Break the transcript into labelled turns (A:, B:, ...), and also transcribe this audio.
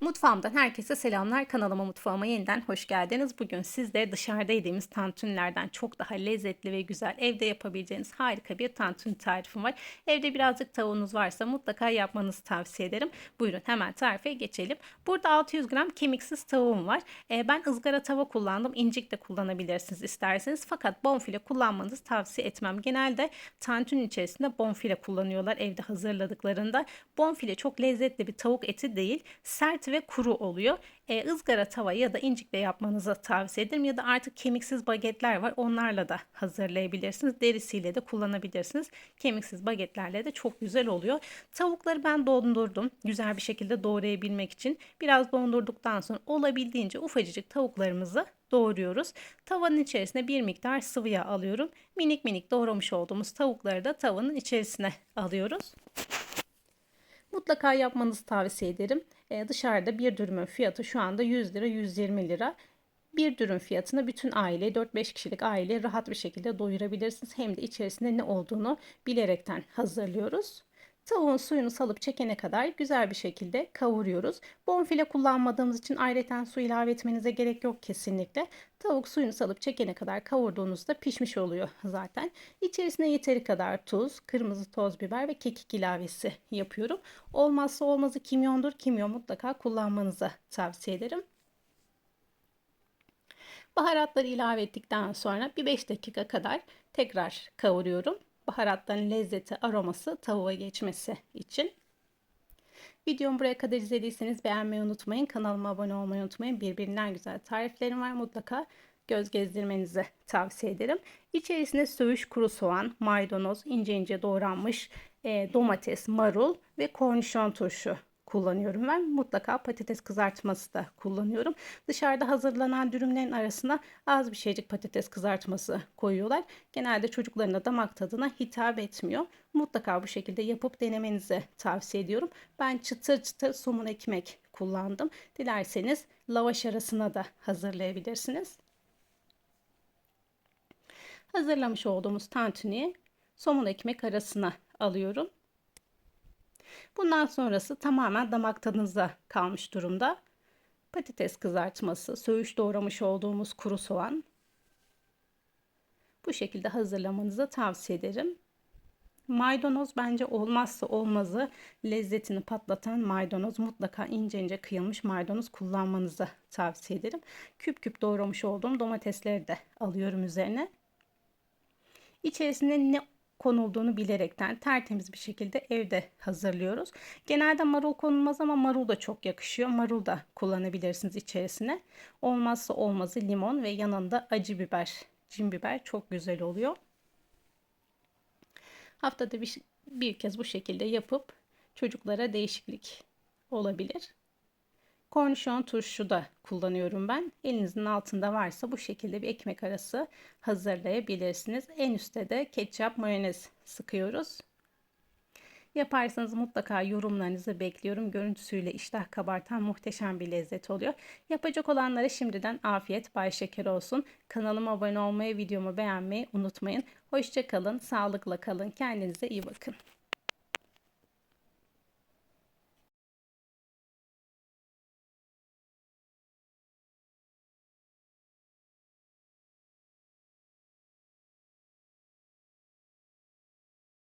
A: Mutfağımdan herkese selamlar. Kanalıma mutfağıma yeniden hoş geldiniz. Bugün sizde dışarıda yediğimiz tantunlerden çok daha lezzetli ve güzel evde yapabileceğiniz harika bir tantuni tarifim var. Evde birazcık tavuğunuz varsa mutlaka yapmanızı tavsiye ederim. Buyurun hemen tarife geçelim. Burada 600 gram kemiksiz tavuğum var. Ee, ben ızgara tava kullandım. İncik de kullanabilirsiniz isterseniz. Fakat bonfile kullanmanızı tavsiye etmem. Genelde tantuni içerisinde bonfile kullanıyorlar evde hazırladıklarında. Bonfile çok lezzetli bir tavuk eti değil. Sert ve kuru oluyor. E, ızgara tava ya da incikle yapmanızı tavsiye ederim. Ya da artık kemiksiz bagetler var. Onlarla da hazırlayabilirsiniz. Derisiyle de kullanabilirsiniz. Kemiksiz bagetlerle de çok güzel oluyor. Tavukları ben dondurdum. Güzel bir şekilde doğrayabilmek için. Biraz dondurduktan sonra olabildiğince ufacık tavuklarımızı doğruyoruz. Tavanın içerisine bir miktar sıvı yağ alıyorum. Minik minik doğramış olduğumuz tavukları da tavanın içerisine alıyoruz. Mutlaka yapmanızı tavsiye ederim. Ee, dışarıda bir dürümün fiyatı şu anda 100 lira 120 lira. Bir dürüm fiyatına bütün aile 4-5 kişilik aile rahat bir şekilde doyurabilirsiniz. Hem de içerisinde ne olduğunu bilerekten hazırlıyoruz. Tavuğun suyunu salıp çekene kadar güzel bir şekilde kavuruyoruz. Bonfile kullanmadığımız için ayrıca su ilave etmenize gerek yok kesinlikle. Tavuk suyunu salıp çekene kadar kavurduğunuzda pişmiş oluyor zaten. İçerisine yeteri kadar tuz, kırmızı toz biber ve kekik ilavesi yapıyorum. Olmazsa olmazı kimyondur. Kimyon mutlaka kullanmanızı tavsiye ederim. Baharatları ilave ettikten sonra bir 5 dakika kadar tekrar kavuruyorum baharatların lezzeti, aroması tavuğa geçmesi için. Videomu buraya kadar izlediyseniz beğenmeyi unutmayın. Kanalıma abone olmayı unutmayın. Birbirinden güzel tariflerim var. Mutlaka göz gezdirmenizi tavsiye ederim. İçerisinde söğüş kuru soğan, maydanoz, ince ince doğranmış e, domates, marul ve kornişon turşu kullanıyorum ben. Mutlaka patates kızartması da kullanıyorum. Dışarıda hazırlanan dürümlerin arasına az bir şeycik patates kızartması koyuyorlar. Genelde çocukların da damak tadına hitap etmiyor. Mutlaka bu şekilde yapıp denemenizi tavsiye ediyorum. Ben çıtır çıtır somun ekmek kullandım. Dilerseniz lavaş arasına da hazırlayabilirsiniz. Hazırlamış olduğumuz tantuniyi somun ekmek arasına alıyorum. Bundan sonrası tamamen damak tadınıza kalmış durumda. Patates kızartması, söğüş doğramış olduğumuz kuru soğan. Bu şekilde hazırlamanızı tavsiye ederim. Maydanoz bence olmazsa olmazı lezzetini patlatan maydanoz mutlaka ince ince kıyılmış maydanoz kullanmanızı tavsiye ederim. Küp küp doğramış olduğum domatesleri de alıyorum üzerine. İçerisine ne konulduğunu bilerekten tertemiz bir şekilde evde hazırlıyoruz. Genelde marul konulmaz ama marul da çok yakışıyor. Marul da kullanabilirsiniz içerisine. Olmazsa olmazı limon ve yanında acı biber, cin biber çok güzel oluyor. Haftada bir, bir kez bu şekilde yapıp çocuklara değişiklik olabilir. Kornişon turşu da kullanıyorum ben. Elinizin altında varsa bu şekilde bir ekmek arası hazırlayabilirsiniz. En üstte de ketçap, mayonez sıkıyoruz. Yaparsanız mutlaka yorumlarınızı bekliyorum. Görüntüsüyle iştah kabartan muhteşem bir lezzet oluyor. Yapacak olanlara şimdiden afiyet, bay şeker olsun. Kanalıma abone olmayı, videomu beğenmeyi unutmayın. Hoşçakalın, sağlıkla kalın, kendinize iyi bakın.